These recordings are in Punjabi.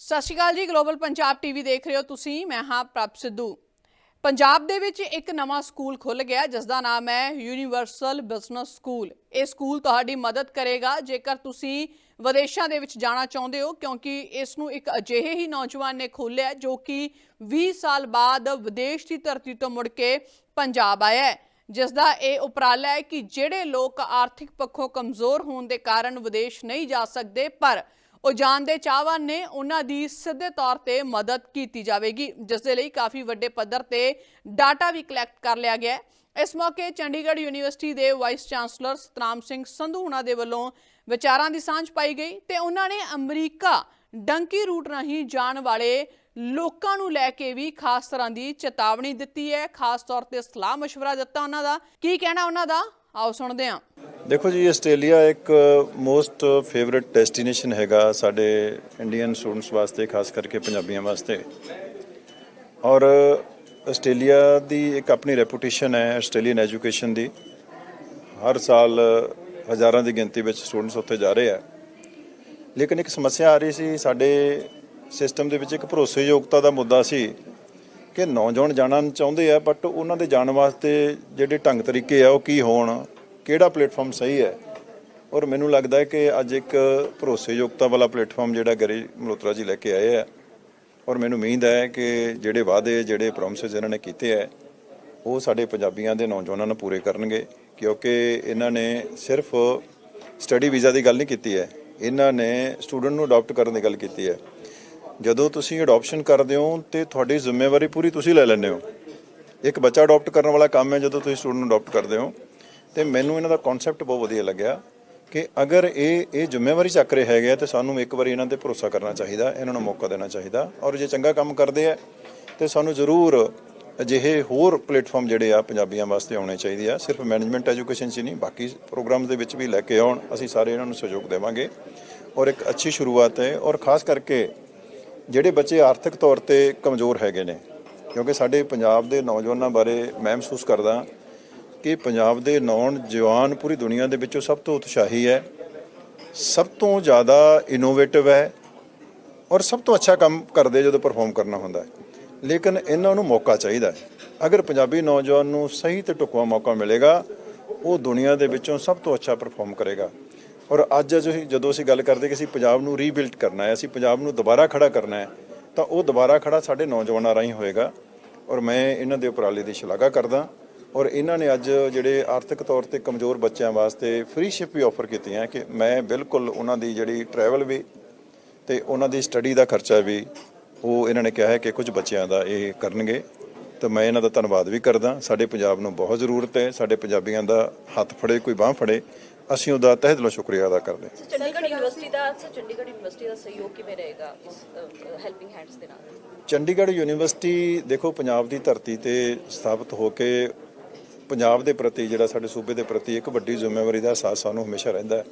ਸਤਿ ਸ਼੍ਰੀ ਅਕਾਲ ਜੀ ਗਲੋਬਲ ਪੰਜਾਬ ਟੀਵੀ ਦੇਖ ਰਹੇ ਹੋ ਤੁਸੀਂ, ਮੈਂ ਹਾਂ ਪ੍ਰਭ ਸਿੱਧੂ। ਪੰਜਾਬ ਦੇ ਵਿੱਚ ਇੱਕ ਨਵਾਂ ਸਕੂਲ ਖੁੱਲ ਗਿਆ ਜਿਸ ਦਾ ਨਾਮ ਹੈ ਯੂਨੀਵਰਸਲ ਬਿਜ਼ਨਸ ਸਕੂਲ ਇਹ ਸਕੂਲ ਤੁਹਾਡੀ ਮਦਦ ਕਰੇਗਾ, ਜੇਕਰ ਤੁਸੀਂ ਵਿਦੇਸ਼ਾਂ ਦੇ ਵਿੱਚ ਜਾਣਾ ਚਾਹੁੰਦੇ ਹੋ, ਕਿਉਂਕਿ ਇਸ ਨੂੰ ਇੱਕ ਅਜਿਹੇ ਹੀ ਨੌਜਵਾਨ ਨੇ ਖੋਲ੍ਹਿਆ ਜੋ ਕਿ 20 ਸਾਲ ਬਾਅਦ ਵਿਦੇਸ਼ ਦੀ ਧਰਤੀ ਤੋਂ ਮੁੜ ਕੇ ਪੰਜਾਬ ਆਇਆ ਹੈ। ਜਿਸ ਦਾ ਇਹ ਉਪਰਾਲਾ ਹੈ ਕਿ ਜਿਹੜੇ ਲੋਕ ਆਰਥਿਕ ਪੱਖੋਂ ਕਮਜ਼ੋਰ ਹੋਣ ਦੇ ਕਾਰਨ ਵਿਦੇਸ਼ ਨਹੀਂ ਜਾ ਸਕਦੇ, ਪਰ ਉਹ ਜਾਣ ਦੇ ਚਾਹਵਾਨ ਨੇ ਉਹਨਾਂ ਦੀ ਸਿੱਧੇ ਤੌਰ ਤੇ ਮਦਦ ਕੀਤੀ ਜਾਵੇਗੀ ਜਿਸ ਦੇ ਲਈ ਕਾਫੀ ਵੱਡੇ ਪੱਧਰ ਤੇ ਡਾਟਾ ਵੀ ਕਲੈਕਟ ਕਰ ਲਿਆ ਗਿਆ ਹੈ ਇਸ ਮੌਕੇ ਚੰਡੀਗੜ੍ਹ ਯੂਨੀਵਰਸਿਟੀ ਦੇ ਵਾਈਸ ਚਾਂਸਲਰ ਸਤਨਾਮ ਸਿੰਘ ਸੰਧੂ ਹੁਣਾਂ ਦੇ ਵੱਲੋਂ ਵਿਚਾਰਾਂ ਦੀ ਸਾਂਝ ਪਾਈ ਗਈ ਤੇ ਉਹਨਾਂ ਨੇ ਅਮਰੀਕਾ ਡੰਕੀ ਰੂਟ ਰਾਹੀਂ ਜਾਣ ਵਾਲੇ ਲੋਕਾਂ ਨੂੰ ਲੈ ਕੇ ਵੀ ਖਾਸ ਤਰ੍ਹਾਂ ਦੀ ਚੇਤਾਵਨੀ ਦਿੱਤੀ ਹੈ ਖਾਸ ਤੌਰ ਤੇ ਸਲਾਹ مشورہ ਦਿੱਤਾ ਉਹਨਾਂ ਦਾ ਕੀ ਕਹਿਣਾ ਉਹਨਾਂ ਦਾ ਆਓ ਸੁਣਦੇ ਹਾਂ। ਦੇਖੋ ਜੀ, ਆਸਟ੍ਰੇਲੀਆ ਇੱਕ ਮੋਸਟ ਫੇਵਰਿਟ ਡੈਸਟੀਨੇਸ਼ਨ ਹੈਗਾ ਸਾਡੇ ਇੰਡੀਅਨ ਸਟੂਡੈਂਟਸ ਵਾਸਤੇ, ਖਾਸ ਕਰਕੇ ਪੰਜਾਬੀਆਂ ਵਾਸਤੇ। ਔਰ ਆਸਟ੍ਰੇਲੀਆ ਦੀ ਇੱਕ ਆਪਣੀ ਰੈਪੂਟੇਸ਼ਨ ਹੈ ਆਸਟ੍ਰੇਲੀਅਨ ਐਜੂਕੇਸ਼ਨ ਦੀ। ਹਰ ਸਾਲ ਹਜ਼ਾਰਾਂ ਦੀ ਗਿਣਤੀ ਵਿੱਚ ਸਟੂਡੈਂਟਸ ਉੱਥੇ ਜਾ ਰਹੇ ਆ। ਲੇਕਿਨ ਇੱਕ ਸਮੱਸਿਆ ਆ ਰਹੀ ਸੀ, ਸਾਡੇ ਸਿਸਟਮ ਦੇ ਵਿੱਚ ਇੱਕ ਭਰੋਸੇਯੋਗਤਾ ਦਾ ਮੁੱਦਾ ਸੀ ਕਿ ਨੌਜਵਾਨ ਜਾਣਾ ਚਾਹੁੰਦੇ ਆ ਬਟ ਉਹਨਾਂ ਦੇ ਜਾਣ ਵਾਸਤੇ ਜਿਹੜੇ ਢੰਗ ਤਰੀਕੇ ਆ, ਉਹ ਕੀ ਹੋਣ? ਕਿਹੜਾ ਪਲੇਟਫਾਰਮ ਸਹੀ ਹੈ? ਔਰ ਮੈਨੂੰ ਲੱਗਦਾ ਹੈ ਕਿ ਅੱਜ ਇੱਕ ਭਰੋਸੇਯੋਗਤਾ ਵਾਲਾ ਪਲੇਟਫਾਰਮ ਜਿਹੜਾ ਗਰੀ ਮਲਹੋਤਰਾ ਜੀ ਲੈ ਕੇ ਆਏ ਆ। ਔਰ ਮੈਨੂੰ ਉਮੀਦ ਹੈ ਕਿ ਜਿਹੜੇ ਵਾਅਦੇ, ਜਿਹੜੇ ਪ੍ਰੋਮਿਸਸ ਇਹਨਾਂ ਨੇ ਕੀਤੇ ਆ, ਉਹ ਸਾਡੇ ਪੰਜਾਬੀਆਂ ਦੇ ਨੌਜਵਾਨਾਂ ਨੂੰ ਪੂਰੇ ਕਰਨਗੇ। ਕਿਉਂਕਿ ਇਹਨਾਂ ਨੇ ਸਿਰਫ ਸਟੱਡੀ ਵੀਜ਼ਾ ਦੀ ਗੱਲ ਨਹੀਂ ਕੀਤੀ ਹੈ। ਇਹਨਾਂ ਨੇ ਸਟੂਡੈਂਟ ਨੂੰ ਅਡਾਪਟ ਕਰਨ ਦੀ ਗੱਲ ਕੀਤੀ ਹੈ। ਜਦੋਂ ਤੁਸੀਂ ਅਡਾਪਸ਼ਨ ਕਰਦੇ ਹੋ ਤੇ ਤੁਹਾਡੀ ਜ਼ਿੰਮੇਵਾਰੀ ਪੂਰੀ ਤੁਸੀਂ ਲੈ ਲੈਂਦੇ ਹੋ। ਇੱਕ ਬੱਚਾ ਅਡਾਪਟ ਕਰਨ ਵਾਲਾ ਕੰਮ ਹੈ ਜਦੋਂ ਤੁਸੀਂ ਸਟੂਡੈਂਟ ਨੂੰ ਅਡਾਪਟ ਕਰਦੇ ਹੋ। ਤੇ ਮੈਨੂੰ ਇਹਨਾਂ ਦਾ ਕਨਸੈਪਟ ਬਹੁਤ ਵਧੀਆ ਲੱਗਿਆ ਕਿ ਅਗਰ ਇਹ ਇਹ ਜ਼ਿੰਮੇਵਾਰੀ ਚੱਕ ਰਹੇ ਹੈਗੇ ਆ ਤੇ ਸਾਨੂੰ ਇੱਕ ਵਾਰੀ ਇਹਨਾਂ ਤੇ ਭਰੋਸਾ ਕਰਨਾ ਚਾਹੀਦਾ, ਇਹਨਾਂ ਨੂੰ ਮੌਕਾ ਦੇਣਾ ਚਾਹੀਦਾ ਔਰ ਜੇ ਚੰਗਾ ਕੰਮ ਕਰਦੇ ਆ ਤੇ ਸਾਨੂੰ ਜ਼ਰੂਰ ਅਜਿਹੇ ਹੋਰ ਪਲੇਟਫਾਰਮ ਜਿਹੜੇ ਆ ਪੰਜਾਬੀਆਂ ਵਾਸਤੇ ਆਉਣੇ ਚਾਹੀਦੇ ਆ। ਸਿਰਫ ਮੈਨੇਜਮੈਂਟ ਐਜੂਕੇਸ਼ਨ 'ਚ ਹੀ ਨਹੀਂ, ਬਾਕੀ ਪ੍ਰੋਗਰਾਮਸ ਦੇ ਵਿੱਚ ਵੀ ਲੈ ਕੇ ਆਉਣ। ਅਸੀਂ ਸਾਰੇ ਇਹਨਾਂ ਨੂੰ ਸਹਿਯੋਗ ਦੇਵਾਂਗੇ ਔਰ ਇੱਕ ਅੱਛੀ ਸ਼ੁਰੂਆਤ ਹੈ ਔਰ ਖਾਸ ਕਰਕੇ ਜਿਹੜੇ ਬੱਚੇ ਆਰਥਿਕ ਤੌਰ ਤੇ ਕਮਜ਼ੋਰ ਹੈਗੇ ਨੇ, ਕਿਉਂਕਿ ਸਾਡੇ ਪੰਜਾਬ ਦੇ ਨੌਜਵਾਨਾਂ ਬਾਰੇ ਮੈਂ ਮਹਿਸੂਸ ਕਰਦਾ ਕਿ ਪੰਜਾਬ ਦੇ ਨੌਜਵਾਨ ਪੂਰੀ ਦੁਨੀਆ ਦੇ ਵਿੱਚੋਂ ਸਭ ਤੋਂ ਉਤਸ਼ਾਹੀ ਹੈ, ਸਭ ਤੋਂ ਜ਼ਿਆਦਾ ਇਨੋਵੇਟਿਵ ਹੈ ਔਰ ਸਭ ਤੋਂ ਅੱਛਾ ਕੰਮ ਕਰਦੇ ਜਦੋਂ ਪਰਫਾਰਮ ਕਰਨਾ ਹੁੰਦਾ ਹੈ। ਲੇਕਿਨ ਇਹਨਾਂ ਨੂੰ ਮੌਕਾ ਚਾਹੀਦਾ ਹੈ। ਅਗਰ ਪੰਜਾਬੀ ਨੌਜਵਾਨ ਨੂੰ ਸਹੀ ਤੇ ਢੁਕਵਾਂ ਮੌਕਾ ਮਿਲੇਗਾ, ਉਹ ਦੁਨੀਆ ਦੇ ਵਿੱਚੋਂ ਸਭ ਤੋਂ ਅੱਛਾ ਪਰਫਾਰਮ ਕਰੇਗਾ। ਔਰ ਅੱਜ ਅਸੀਂ ਜਦੋਂ ਅਸੀਂ ਗੱਲ ਕਰਦੇ ਕਿ ਅਸੀਂ ਪੰਜਾਬ ਨੂੰ ਰੀਬਿਲਡ ਕਰਨਾ ਹੈ, ਅਸੀਂ ਪੰਜਾਬ ਨੂੰ ਦੁਬਾਰਾ ਖੜਾ ਕਰਨਾ ਹੈ, ਤਾਂ ਉਹ ਦੁਬਾਰਾ ਖੜਾ ਸਾਡੇ ਨੌਜਵਾਨਾਂ ਰਾਹੀਂ ਹੋਏਗਾ। ਔਰ ਮੈਂ ਇਹਨਾਂ ਦੇ ਉਪਰਾਲੇ ਦੀ ਸ਼ਲਾਘਾ ਕਰਦਾ ਔਰ ਇਹਨਾਂ ਨੇ ਅੱਜ ਜਿਹੜੇ ਆਰਥਿਕ ਤੌਰ ਤੇ ਕਮਜ਼ੋਰ ਬੱਚਿਆਂ ਵਾਸਤੇ ਫ੍ਰੀ ਸ਼ਿਪ ਵੀ ਆਫਰ ਕੀਤੀਆਂ ਕਿ ਮੈਂ ਬਿਲਕੁਲ ਉਹਨਾਂ ਦੀ ਜਿਹੜੀ ਟਰੈਵਲ ਵੀ ਤੇ ਉਹਨਾਂ ਦੀ ਸਟੱਡੀ ਦਾ ਖਰਚਾ ਵੀ ਉਹ ਇਹਨਾਂ ਨੇ ਕਿਹਾ ਹੈ ਕਿ ਕੁਝ ਬੱਚਿਆਂ ਦਾ ਇਹ ਕਰਨਗੇ। ਤਾਂ ਮੈਂ ਇਹਨਾਂ ਦਾ ਧੰਨਵਾਦ ਵੀ ਕਰਦਾ। ਸਾਡੇ ਪੰਜਾਬ ਨੂੰ ਬਹੁਤ ਜ਼ਰੂਰਤ ਹੈ, ਸਾਡੇ ਪੰਜਾਬੀਆਂ ਦਾ ਹੱਥ ਫੜੇ, ਕੋਈ ਬਾਹ ਫੜੇ। ਅਸੀਂ ਉਹਦਾ ਤਹਿ ਦਿਲੋਂ ਸ਼ੁਕਰੀਆ ਅਦਾ ਕਰਦੇ ਹਾਂ। ਚੰਡੀਗੜ੍ਹ ਯੂਨੀਵਰਸਿਟੀ ਦਾ ਸਰ ਚੰਡੀਗੜ੍ਹ ਯੂਨੀਵਰਸਿਟੀ ਦਾ ਸਹਿਯੋਗ ਕਿਵੇਂ ਰਹੇਗਾ ਇਸ ਹੈਲਪਿੰਗ ਹੈਂਡਸ ਦੇ ਨਾਲ? ਚੰਡੀਗੜ੍ਹ ਯੂਨੀਵਰਸਿਟੀ ਦੇਖੋ ਪੰਜਾਬ ਦੀ ਧਰਤੀ ਤੇ ਸਥਾਪਿਤ ਹੋ ਕੇ ਪੰਜਾਬ ਦੇ ਪ੍ਰਤੀ ਜਿਹੜਾ ਸਾਡੇ ਸੂਬੇ ਦੇ ਪ੍ਰਤੀ ਇੱਕ ਵੱਡੀ ਜ਼ਿੰਮੇਵਾਰੀ ਦਾ ਅਹਿਸਾਸ ਸਾਨੂੰ ਹਮੇਸ਼ਾ ਰਹਿੰਦਾ ਹੈ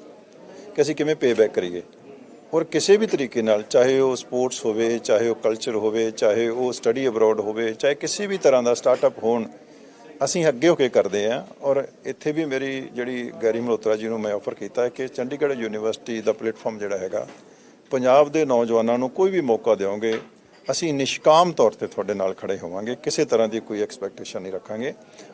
ਕਿ ਅਸੀਂ ਕਿਵੇਂ ਪੇ ਬੈਕ ਕਰੀਏ। ਔਰ ਕਿਸੇ ਵੀ ਤਰੀਕੇ ਨਾਲ ਚਾਹੇ ਉਹ ਸਪੋਰਟਸ ਹੋਵੇ ਚਾਹੇ ਉਹ ਕਲਚਰ ਹੋਵੇ ਚਾਹੇ ਉਹ ਸਟੱਡੀ ਅਬਰੋਡ ਹੋਵੇ ਚਾਹੇ ਕਿਸੇ ਵੀ ਤਰ੍ਹਾਂ ਦਾ ਸਟਾਰਟਅਪ ਹੋਣ ਅਸੀਂ ਅੱਗੇ ਹੋ ਕੇ ਕਰਦੇ ਹਾਂ ਔਰ ਇੱਥੇ ਵੀ ਮੇਰੀ ਜਿਹੜੀ ਗੈਰੀ ਮਲਹੋਤਰਾ ਜੀ ਨੂੰ ਮੈਂ ਆਫਰ ਕੀਤਾ ਹੈ ਕਿ ਚੰਡੀਗੜ੍ਹ ਯੂਨੀਵਰਸਿਟੀ ਦਾ ਪਲੇਟਫਾਰਮ ਜਿਹੜਾ ਹੈਗਾ, ਪੰਜਾਬ ਦੇ ਨੌਜਵਾਨਾਂ ਨੂੰ ਕੋਈ ਵੀ ਮੌਕਾ ਦਿਓਗੇ ਅਸੀਂ ਨਿਸ਼ਕਾਮ ਤੌਰ ਤੇ ਤੁਹਾਡੇ ਨਾਲ ਖੜੇ ਹੋਵਾਂਗੇ ਕਿਸੇ ਤਰ੍ਹਾਂ ਦੀ ਕੋਈ ਐਕਸਪੈਕਟੇਸ਼ਨ ਨਹੀਂ ਰੱਖਾਂਗੇ।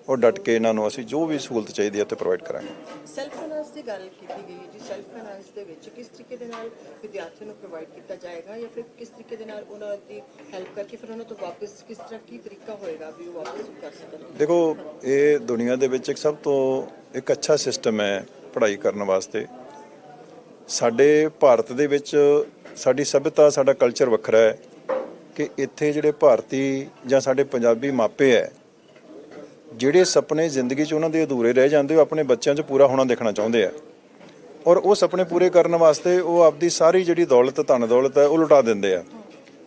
ਔਰ ਡਟ ਕੇ ਇਹਨਾਂ ਨੂੰ ਅਸੀਂ ਜੋ ਵੀ ਸਹੂਲਤ ਚਾਹੀਦੀ ਹੈ ਤੇ ਪ੍ਰੋਵਾਈਡ ਕਰਾਂਗੇ। ਸੈਲਫ ਫਾਈਨਾਂਸ ਦੀ ਗੱਲ ਕੀਤੀ ਗਈ ਹੈ ਜੀ। ਸੈਲਫ ਫਾਈਨਾਂਸ ਦੇ ਵਿੱਚ ਕਿਸ ਤਰੀਕੇ ਦੇ ਨਾਲ ਵਿਦਿਆਰਥੀਆਂ ਨੂੰ ਪ੍ਰੋਵਾਈਡ ਕੀਤਾ ਜਾਏਗਾ ਜਾਂ ਫਿਰ ਕਿਸ ਤਰੀਕੇ ਦੇ ਨਾਲ ਉਹਨਾਂ ਦੀ ਹੈਲਪ ਕਰਕੇ ਫਿਰ ਉਹਨਾਂ ਤੋਂ ਵਾਪਸ ਕਿਸ ਤਰ੍ਹਾਂ ਕੀ ਤਰੀਕਾ ਹੋਏਗਾ ਵੀ ਉਹ ਵਾਪਸ ਕਰ ਸਕਣ? ਦੇਖੋ ਇਹ ਦੁਨੀਆ ਦੇ ਵਿੱਚ ਇੱਕ ਸਭ ਤੋਂ ਇੱਕ ਅੱਛਾ ਸਿਸਟਮ ਹੈ ਪੜ੍ਹਾਈ ਕਰਨ ਵਾਸਤੇ। ਸਾਡੇ ਭਾਰਤ ਦੇ ਵਿੱਚ ਸਾਡੀ ਸਭਿਅਤਾ ਸਾਡਾ ਕਲਚਰ ਵੱਖਰਾ ਹੈ। ਕਿ ਇੱਥੇ ਜਿਹੜੇ ਭਾਰਤੀ ਜਾਂ ਸਾਡੇ ਪੰਜਾਬੀ ਮਾਪੇ ਹੈ ਜਿਹੜੇ ਸੁਪਨੇ ਜ਼ਿੰਦਗੀ 'ਚ ਉਹਨਾਂ ਦੇ ਅਧੂਰੇ ਰਹਿ ਜਾਂਦੇ, ਉਹ ਆਪਣੇ ਬੱਚਿਆਂ 'ਚ ਪੂਰਾ ਹੋਣਾ ਦੇਖਣਾ ਚਾਹੁੰਦੇ ਆ ਔਰ ਉਹ ਸੁਪਨੇ ਪੂਰੇ ਕਰਨ ਵਾਸਤੇ ਉਹ ਆਪਦੀ ਸਾਰੀ ਜਿਹੜੀ ਦੌਲਤ, ਧਨ ਦੌਲਤ ਹੈ ਉਹ ਲੁਟਾ ਦਿੰਦੇ ਆ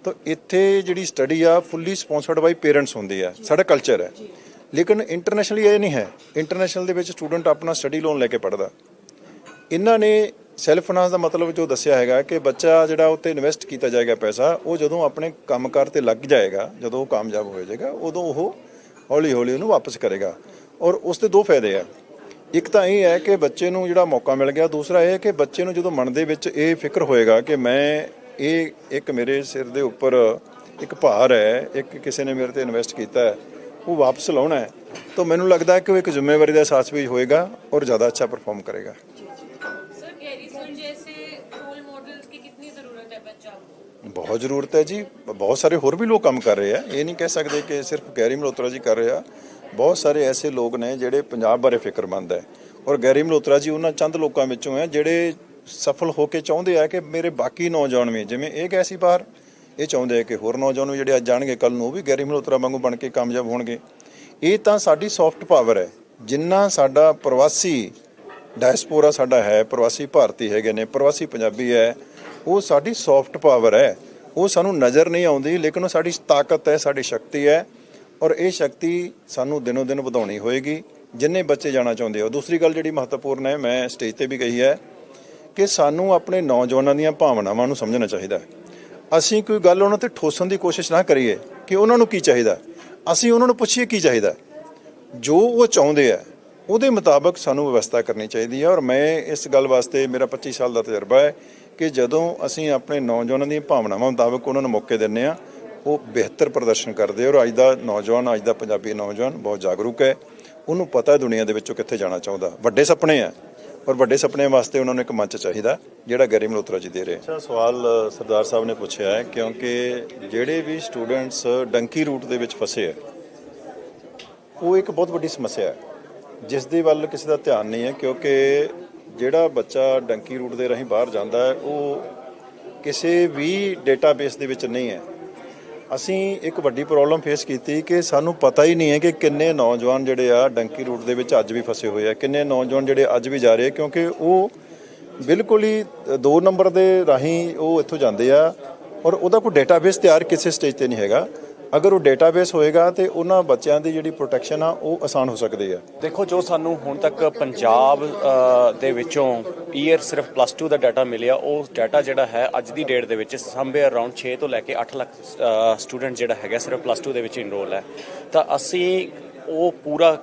ਤਾਂ ਇੱਥੇ ਜਿਹੜੀ ਸਟੱਡੀ ਆ ਫੁੱਲੀ ਸਪਾਂਸਰਡ ਬਾਈ ਪੇਰੈਂਟਸ ਹੁੰਦੀ ਆ ਸਾਡਾ ਕਲਚਰ ਹੈ ਲੇਕਿਨ ਇੰਟਰਨੈਸ਼ਨਲੀ ਇਹ ਨਹੀਂ ਹੈ। ਇੰਟਰਨੈਸ਼ਨਲ ਦੇ ਵਿੱਚ ਸਟੂਡੈਂਟ ਆਪਣਾ ਸਟੱਡੀ ਲੋਨ ਲੈ ਕੇ ਪੜਦਾ ਇਹਨਾਂ ਨੇ ਸੈਲਫ ਫਾਈਨਾਂਸ ਦਾ ਮਤਲਬ ਜੋ ਦੱਸਿਆ ਹੈਗਾ ਕਿ ਬੱਚਾ ਜਿਹੜਾ ਉੱਤੇ ਇਨਵੈਸਟ ਕੀਤਾ ਜਾਏਗਾ ਪੈਸਾ, ਉਹ ਜਦੋਂ ਆਪਣੇ ਕੰਮਕਾਰ ਤੇ ਲੱਗ ਜਾਏਗਾ, ਜਦੋਂ ਉਹ ਕਾਮਯਾਬ ਹੋ ਜਾਏਗਾ, ਉਦੋਂ ਉਹ ਹੌਲੀ ਹੌਲੀ ਉਹਨੂੰ ਵਾਪਸ ਕਰੇਗਾ। ਔਰ ਉਸ ਦੇ ਦੋ ਫਾਇਦੇ ਆ। ਇੱਕ ਤਾਂ ਇਹ ਹੈ ਕਿ ਬੱਚੇ ਨੂੰ ਜਿਹੜਾ ਮੌਕਾ ਮਿਲ ਗਿਆ, ਦੂਸਰਾ ਇਹ ਹੈ ਕਿ ਬੱਚੇ ਨੂੰ ਜਦੋਂ ਮਨ ਦੇ ਵਿੱਚ ਇਹ ਫਿਕਰ ਹੋਏਗਾ ਕਿ ਮੈਂ ਇਹ ਇੱਕ ਮੇਰੇ ਸਿਰ ਦੇ ਉੱਪਰ ਇੱਕ ਭਾਰ ਹੈ, ਇੱਕ ਕਿਸੇ ਨੇ ਮੇਰੇ ਤੇ ਇਨਵੈਸਟ ਕੀਤਾ ਹੈ, ਉਹ ਵਾਪਸ ਲਾਉਣਾ ਹੈ, ਤਾਂ ਮੈਨੂੰ ਲੱਗਦਾ ਹੈ ਕਿ ਉਹ ਇੱਕ ਜ਼ਿੰਮੇਵਾਰੀ ਦਾ ਅਹਿਸਾਸ ਵੀ ਹੋਏਗਾ ਔਰ ਜ਼ਿਆਦਾ ਅੱਛਾ ਪਰਫਾਰਮ ਕਰੇਗਾ। रोल मॉडल्स की कितनी जरूरत है पंजाब को ਬਹੁਤ ਜ਼ਰੂਰਤ ਹੈ ਜੀ ਬਹੁਤ ਸਾਰੇ ਹੋਰ ਵੀ ਲੋਕ ਕੰਮ ਕਰ ਰਹੇ ਆ ਇਹ ਨਹੀਂ ਕਹਿ ਸਕਦੇ ਕਿ ਸਿਰਫ ਗੈਰੀ ਮਲਹੋਤਰਾ ਜੀ ਕਰ ਰਿਹਾ ਬਹੁਤ ਸਾਰੇ ਐਸੇ ਲੋਕ ਨੇ ਜਿਹੜੇ ਪੰਜਾਬ ਬਾਰੇ ਫਿਕਰਮੰਦ ਹੈ ਔਰ ਗੈਰੀ ਮਲਹੋਤਰਾ ਜੀ ਉਹਨਾਂ ਚੰਦ ਲੋਕਾਂ ਵਿੱਚੋਂ ਹੈ ਜਿਹੜੇ ਸਫਲ ਹੋ ਕੇ ਚਾਹੁੰਦੇ ਆ ਕਿ ਮੇਰੇ ਬਾਕੀ ਨੌਜਵਾਨ ਵੀ ਜਿਵੇਂ ਇਹ ਗਏ ਸੀ ਬਾਹਰ ਇਹ ਚਾਹੁੰਦੇ ਆ ਕਿ ਹੋਰ ਨੌਜਵਾਨ ਵੀ ਜਿਹੜੇ ਅੱਜ ਜਾਣਗੇ ਕੱਲ ਨੂੰ ਉਹ ਵੀ ਗੈਰੀ ਮਲਹੋਤਰਾ ਵਾਂਗੂ ਬਣ ਕੇ ਕਾਮਯਾਬ ਹੋਣਗੇ ਇਹ ਤਾਂ ਸਾਡੀ ਸੌਫਟ ਪਾਵਰ ਹੈ ਜਿੰਨਾ ਸਾਡਾ ਪ੍ਰਵਾਸੀ ਡਾਇਸਪੋਰਾ ਸਾਡਾ ਹੈ ਪ੍ਰਵਾਸੀ ਭਾਰਤੀ ਹੈਗੇ ਨੇ ਪ੍ਰਵਾਸੀ ਪੰਜਾਬੀ ਹੈ ਉਹ ਸਾਡੀ ਸੌਫਟ ਪਾਵਰ ਹੈ। ਉਹ ਸਾਨੂੰ ਨਜ਼ਰ ਨਹੀਂ ਆਉਂਦੀ, ਲੇਕਿਨ ਉਹ ਸਾਡੀ ਤਾਕਤ ਹੈ, ਸਾਡੀ ਸ਼ਕਤੀ ਹੈ। ਔਰ ਇਹ ਸ਼ਕਤੀ ਸਾਨੂੰ ਦਿਨੋ ਦਿਨ ਵਧਾਉਣੀ ਹੋਏਗੀ। ਜਿੰਨੇ ਬੱਚੇ ਜਾਣਾ ਚਾਹੁੰਦੇ ਹੋ ਦੂਸਰੀ ਗੱਲ ਜਿਹੜੀ ਮਹੱਤਵਪੂਰਨ ਹੈ, ਮੈਂ ਸਟੇਜ ਤੇ ਵੀ ਕਹੀ ਹੈ ਕਿ ਸਾਨੂੰ ਆਪਣੇ ਨੌਜਵਾਨਾਂ ਦੀਆਂ ਭਾਵਨਾਵਾਂ ਨੂੰ ਸਮਝਣਾ ਚਾਹੀਦਾ ਹੈ। ਅਸੀਂ ਕੋਈ ਗੱਲ ਉਹਨਾਂ ਤੇ ਠੋਸਣ ਦੀ ਕੋਸ਼ਿਸ਼ ਨਾ ਕਰੀਏ ਕਿ ਉਹਨਾਂ ਨੂੰ ਕੀ ਚਾਹੀਦਾ ਅਸੀਂ ਉਹਨਾਂ ਨੂੰ ਪੁੱਛੀਏ ਕੀ ਚਾਹੀਦਾ ਜੋ ਉਹ ਚਾਹੁੰਦੇ ਆ, ਉਹਦੇ ਮੁਤਾਬਕ ਸਾਨੂੰ ਵਿਵਸਥਾ ਕਰਨੀ ਚਾਹੀਦੀ ਹੈ। ਔਰ ਮੈਂ ਇਸ ਗੱਲ ਵਾਸਤੇ ਮੇਰਾ 25 ਸਾਲ ਦਾ ਤਜਰਬਾ ਹੈ ਕਿ ਜਦੋਂ ਅਸੀਂ ਆਪਣੇ ਨੌਜਵਾਨਾਂ ਦੀਆਂ ਭਾਵਨਾਵਾਂ ਮੁਤਾਬਕ ਉਹਨਾਂ ਨੂੰ ਮੌਕੇ ਦਿੰਨੇ ਆ ਉਹ ਬਿਹਤਰ ਪ੍ਰਦਰਸ਼ਨ ਕਰਦੇ ਔਰ ਅੱਜ ਦਾ ਨੌਜਵਾਨ, ਅੱਜ ਦਾ ਪੰਜਾਬੀ ਨੌਜਵਾਨ ਬਹੁਤ ਜਾਗਰੂਕ ਹੈ। ਉਹਨੂੰ ਪਤਾ ਹੈ ਦੁਨੀਆ ਦੇ ਵਿੱਚੋਂ ਕਿੱਥੇ ਜਾਣਾ ਚਾਹੁੰਦਾ। ਵੱਡੇ ਸੁਪਨੇ ਆ ਔਰ ਵੱਡੇ ਸੁਪਨਿਆਂ ਵਾਸਤੇ ਉਹਨਾਂ ਨੂੰ ਇੱਕ ਮੰਚ ਚਾਹੀਦਾ, ਜਿਹੜਾ ਗਰੀ ਮਲਹੋਤਰਾ ਜੀ ਦੇ ਰਹੇ ਅੱਛਾ, ਸਵਾਲ ਸਰਦਾਰ ਸਾਹਿਬ ਨੇ ਪੁੱਛਿਆ ਹੈ, ਕਿਉਂਕਿ ਜਿਹੜੇ ਵੀ ਸਟੂਡੈਂਟਸ ਡੰਕੀ ਰੂਟ ਦੇ ਵਿੱਚ ਫਸੇ ਆ, ਉਹ ਇੱਕ ਬਹੁਤ ਵੱਡੀ ਸਮੱਸਿਆ ਹੈ। ਜਿਸ ਦੇ ਵੱਲ ਕਿਸੇ ਦਾ ਧਿਆਨ ਨਹੀਂ ਹੈ, ਕਿਉਂਕਿ ਜਿਹੜਾ ਬੱਚਾ ਡੰਕੀ ਰੂਟ ਦੇ ਰਾਹੀਂ ਬਾਹਰ ਜਾਂਦਾ ਹੈ, ਉਹ ਕਿਸੇ ਵੀ ਡੇਟਾਬੇਸ ਦੇ ਵਿੱਚ ਨਹੀਂ ਹੈ। ਅਸੀਂ ਇੱਕ ਵੱਡੀ ਪ੍ਰੋਬਲਮ ਫੇਸ ਕੀਤੀ ਕਿ ਸਾਨੂੰ ਪਤਾ ਹੀ ਨਹੀਂ ਹੈ ਕਿ ਕਿੰਨੇ ਨੌਜਵਾਨ ਜਿਹੜੇ ਆ ਡੰਕੀ ਰੂਟ ਦੇ ਵਿੱਚ ਅੱਜ ਵੀ ਫਸੇ ਹੋਏ ਆ, ਕਿੰਨੇ ਨੌਜਵਾਨ ਜਿਹੜੇ ਅੱਜ ਵੀ ਜਾ ਰਹੇ ਆ, ਕਿਉਂਕਿ ਉਹ ਬਿਲਕੁਲ ਹੀ ਦੋ ਨੰਬਰ ਦੇ ਰਾਹੀਂ ਉਹ ਇੱਥੋਂ ਜਾਂਦੇ ਆ ਔਰ ਉਹਦਾ ਕੋਈ ਡੇਟਾਬੇਸ ਤਿਆਰ ਕਿਸੇ ਸਟੇਜ ਤੇ ਨਹੀਂ ਹੈਗਾ। ਅਗਰ ਉਹ ਡੇਟਾਬੇਸ ਹੋਏਗਾ ਤੇ ਉਹਨਾਂ ਬੱਚਿਆਂ ਦੀ ਜਿਹੜੀ ਪ੍ਰੋਟੈਕਸ਼ਨ ਆ, ਉਹ ਆਸਾਨ ਹੋ ਸਕਦੀ ਆ। ਦੇਖੋ, ਜੋ ਸਾਨੂੰ ਹੁਣ ਤੱਕ ਪੰਜਾਬ ਦੇ ਵਿੱਚੋਂ ਈਅਰ ਸਿਰਫ ਪਲੱਸ 2 ਦਾ ਡਾਟਾ ਮਿਲਿਆ, ਉਹ ਡਾਟਾ ਜਿਹੜਾ ਹੈ ਅੱਜ ਦੀ ਡੇਟ ਦੇ ਵਿੱਚ ਸਮਵੇਅਰ ਅਰਾਊਂਡ 6 ਤੋਂ ਲੈ ਕੇ 8 ਲੱਖ ਸਟੂਡੈਂਟ ਜਿਹੜਾ ਹੈਗਾ ਸਿਰਫ ਪਲੱਸ 2 ਦੇ ਵਿੱਚ ਇਨਰੋਲ ਹੈ। ਤਾਂ ਅਸੀਂ ਉਹ ਪੂਰਾ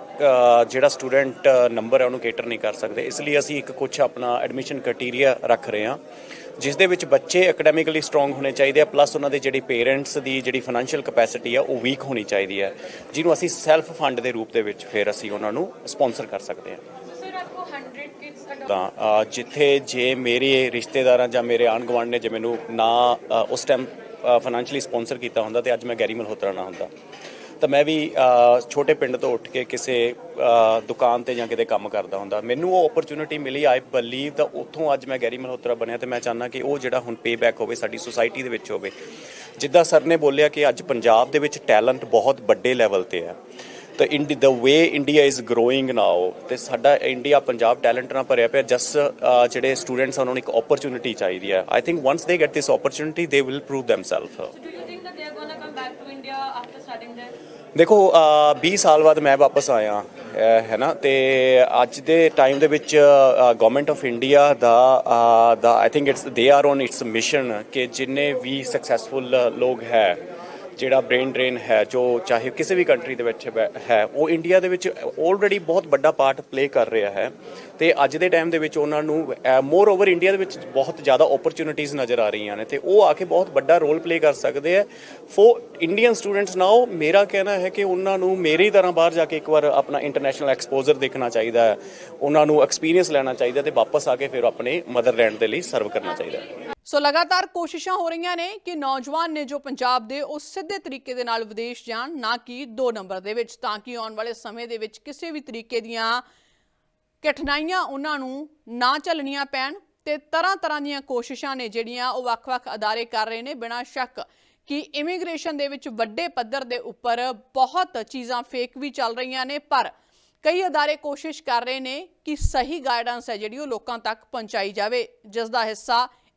ਜਿਹੜਾ ਸਟੂਡੈਂਟ ਨੰਬਰ ਹੈ, ਉਹਨੂੰ ਕੇਟਰ ਨਹੀਂ ਕਰ ਸਕਦੇ। ਇਸ ਲਈ ਅਸੀਂ ਇੱਕ ਕੁਝ ਆਪਣਾ ਐਡਮਿਸ਼ਨ ਕ੍ਰਾਈਟੇਰੀਆ ਰੱਖ ਰਹੇ ਹਾਂ। ਜਿਸ ਦੇ ਵਿੱਚ ਬੱਚੇ ਅਕੈਡੈਮਿਕਲੀ ਸਟਰੋਂਗ ਹੋਣੇ ਚਾਹੀਦੇ ਆ ਪਲੱਸ ਉਹਨਾਂ ਦੇ ਜਿਹੜੀ ਪੇਰੈਂਟਸ ਦੀ ਜਿਹੜੀ ਫਾਈਨੈਂਸ਼ੀਅਲ ਕਪੈਸਿਟੀ ਆ ਉਹ ਵੀਕ ਹੋਣੀ ਚਾਹੀਦੀ ਹੈ ਜਿਹਨੂੰ ਅਸੀਂ ਸੈਲਫ ਫੰਡ ਦੇ ਰੂਪ ਦੇ ਵਿੱਚ ਫਿਰ ਅਸੀਂ ਉਹਨਾਂ ਨੂੰ ਸਪਾਂਸਰ ਕਰ ਸਕਦੇ ਹਾਂ ਤਾਂ ਜਿੱਥੇ ਜੇ ਮੇਰੇ ਰਿਸ਼ਤੇਦਾਰਾਂ ਜਾਂ ਮੇਰੇ ਆਣ ਗਵਾਂਡ ਨੇ ਜੇ ਮੈਨੂੰ ਨਾ ਉਸ ਟਾਈਮ ਫਾਈਨੈਂਸ਼ੀਅਲੀ ਸਪਾਂਸਰ ਕੀਤਾ ਹੁੰਦਾ ਤੇ ਅੱਜ ਮੈਂ ਗੈਰੀ ਮਲਹੋਤਰਾ ਨਾ ਹੁੰਦਾ। ਤਾਂ ਮੈਂ ਵੀ ਛੋਟੇ ਪਿੰਡ ਤੋਂ ਉੱਠ ਕੇ ਕਿਸੇ ਦੁਕਾਨ ਤੇ ਜਾਂ ਕਿਤੇ ਕੰਮ ਕਰਦਾ ਹੁੰਦਾ। ਮੈਨੂੰ ਉਹ ਓਪਰਚੁਨਿਟੀ ਮਿਲੀ ਆਈ ਬਲੀਵ ਤਾਂ ਉੱਥੋਂ ਅੱਜ ਮੈਂ ਗੈਰੀ ਮਲਹੋਤਰਾ ਬਣਿਆ ਤੇ ਮੈਂ ਚਾਹਨਾ ਕਿ ਉਹ ਜਿਹੜਾ ਹੁਣ ਪੇਬੈਕ ਹੋਵੇ, ਸਾਡੀ ਸੋਸਾਇਟੀ ਦੇ ਵਿੱਚ ਹੋਵੇ। ਜਿੱਦਾਂ ਸਰ ਨੇ ਬੋਲਿਆ ਕਿ ਅੱਜ ਪੰਜਾਬ ਦੇ ਵਿੱਚ ਟੈਲੈਂਟ ਬਹੁਤ ਵੱਡੇ ਲੈਵਲ ਤੇ ਹੈ। ਤਾਂ in the way India is growing now ਤੇ ਸਾਡਾ ਇੰਡੀਆ ਪੰਜਾਬ ਟੈਲੈਂਟ ਨਾਲ ਭਰਿਆ ਪਿਆ ਜਸ ਜਿਹੜੇ ਸਟੂਡੈਂਟਸ ਉਹਨਾਂ ਨੂੰ ਇੱਕ ਓਪਰਚੁਨਿਟੀ ਚਾਹੀਦੀ ਹੈ। I think once they get this opportunity they will prove themselves to come back to India ਦੇਖੋ ਅ, 20 ਸਾਲ ਬਾਅਦ ਮੈਂ ਵਾਪਸ ਆਇਆ ਅ, ਹੈ ਨਾ? ਤੇ ਅੱਜ ਦੇ ਟਾਈਮ ਦੇ ਵਿੱਚ ਗਵਰਨਮੈਂਟ ਆਫ ਇੰਡੀਆ ਦਾ uh, the I think it's they are on its mission ਕਿ ਜਿੰਨੇ ਵੀ ਸਕਸੈਸਫੁਲ ਲੋਕ ਹੈ ਜਿਹੜਾ ਬ੍ਰੇਨ ਡਰੇਨ ਹੈ, ਜੋ ਚਾਹੇ ਕਿਸੇ ਵੀ ਕੰਟਰੀ ਦੇ ਵਿੱਚ ਹੈ, ਉਹ ਇੰਡੀਆ ਦੇ ਵਿੱਚ ਆਲਰੇਡੀ ਬਹੁਤ ਵੱਡਾ ਪਾਰਟ ਪਲੇ ਕਰ ਰਿਹਾ ਹੈ ਤੇ ਅੱਜ ਦੇ ਟਾਈਮ ਦੇ ਵਿੱਚ ਉਹਨਾਂ ਨੂੰ ਮੋਰ ਓਵਰ ਇੰਡੀਆ ਦੇ ਵਿੱਚ ਬਹੁਤ ਜ਼ਿਆਦਾ ਓਪਰਚ्युनिटीज ਨਜ਼ਰ ਆ ਰਹੀਆਂ ਨੇ ਤੇ ਉਹ ਆ ਕੇ ਬਹੁਤ ਵੱਡਾ ਰੋਲ ਪਲੇ ਕਰ ਸਕਦੇ ਆ ਫੋਰ ਇੰਡੀਅਨ ਸਟੂਡੈਂਟਸ ਨਾਓ ਮੇਰਾ ਕਹਿਣਾ ਹੈ ਕਿ ਉਹਨਾਂ ਨੂੰ ਮੇਰੀ ਤਰ੍ਹਾਂ ਬਾਹਰ ਜਾ ਕੇ ਇੱਕ ਵਾਰ ਆਪਣਾ ਇੰਟਰਨੈਸ਼ਨਲ ਐਕਸਪੋਜ਼ਰ ਦੇਖਣਾ ਚਾਹੀਦਾ ਉਹਨਾਂ ਨੂੰ ਐਕਸਪੀਰੀਅੰਸ ਲੈਣਾ ਚਾਹੀਦਾ ਤੇ ਵਾਪਸ ਆ ਕੇ ਫਿਰ ਆਪਣੇ ਮਦਰਲੈਂਡ ਦੇ ਲਈ ਸਰਵ ਕਰਨਾ ਚਾਹੀਦਾ ਸੋ ਲਗਾਤਾਰ ਕੋਸ਼ਿਸ਼ਾਂ ਹੋ ਰਹੀਆਂ ਨੇ ਕਿ ਨੌਜਵਾਨ ਨੇ ਜੋ ਪੰਜਾਬ ਦੇ, ਉਹ ਸਿੱਧੇ ਤਰੀਕੇ ਦੇ ਨਾਲ ਵਿਦੇਸ਼ ਜਾਣ, ਨਾ ਕਿ 2 ਨੰਬਰ ਦੇ ਵਿੱਚ, ਤਾਂ ਕਿ ਆਉਣ ਵਾਲੇ ਸਮੇਂ ਦੇ ਵਿੱਚ ਕਿਸੇ ਵੀ ਤਰੀਕੇ ਦੀਆਂ ਕਠਿਨਾਈਆਂ ਉਹਨਾਂ ਨੂੰ ਨਾ ਝੱਲਣੀਆਂ ਪੈਣ ਤੇ ਤਰ੍ਹਾਂ ਤਰ੍ਹਾਂ ਦੀਆਂ ਕੋਸ਼ਿਸ਼ਾਂ ਨੇ ਜਿਹੜੀਆਂ ਉਹ ਵੱਖ-ਵੱਖ ਅਦਾਰੇ ਕਰ ਰਹੇ ਨੇ, ਬਿਨਾਂ ਸ਼ੱਕ ਕਿ ਇਮੀਗ੍ਰੇਸ਼ਨ ਦੇ ਵਿੱਚ ਵੱਡੇ ਪੱਧਰ ਦੇ ਉੱਪਰ ਬਹੁਤ ਚੀਜ਼ਾਂ ਫੇਕ ਵੀ ਚੱਲ ਰਹੀਆਂ ਨੇ, ਪਰ ਕਈ ਅਦਾਰੇ ਕੋਸ਼ਿਸ਼ ਕਰ ਰਹੇ ਨੇ ਕਿ ਸਹੀ ਗਾਈਡੈਂਸ ਹੈ ਜਿਹੜੀ ਉਹ ਲੋਕਾਂ ਤੱਕ ਪਹੁੰਚਾਈ ਜਾਵੇ, ਜਿਸ ਦਾ ਹਿੱਸਾ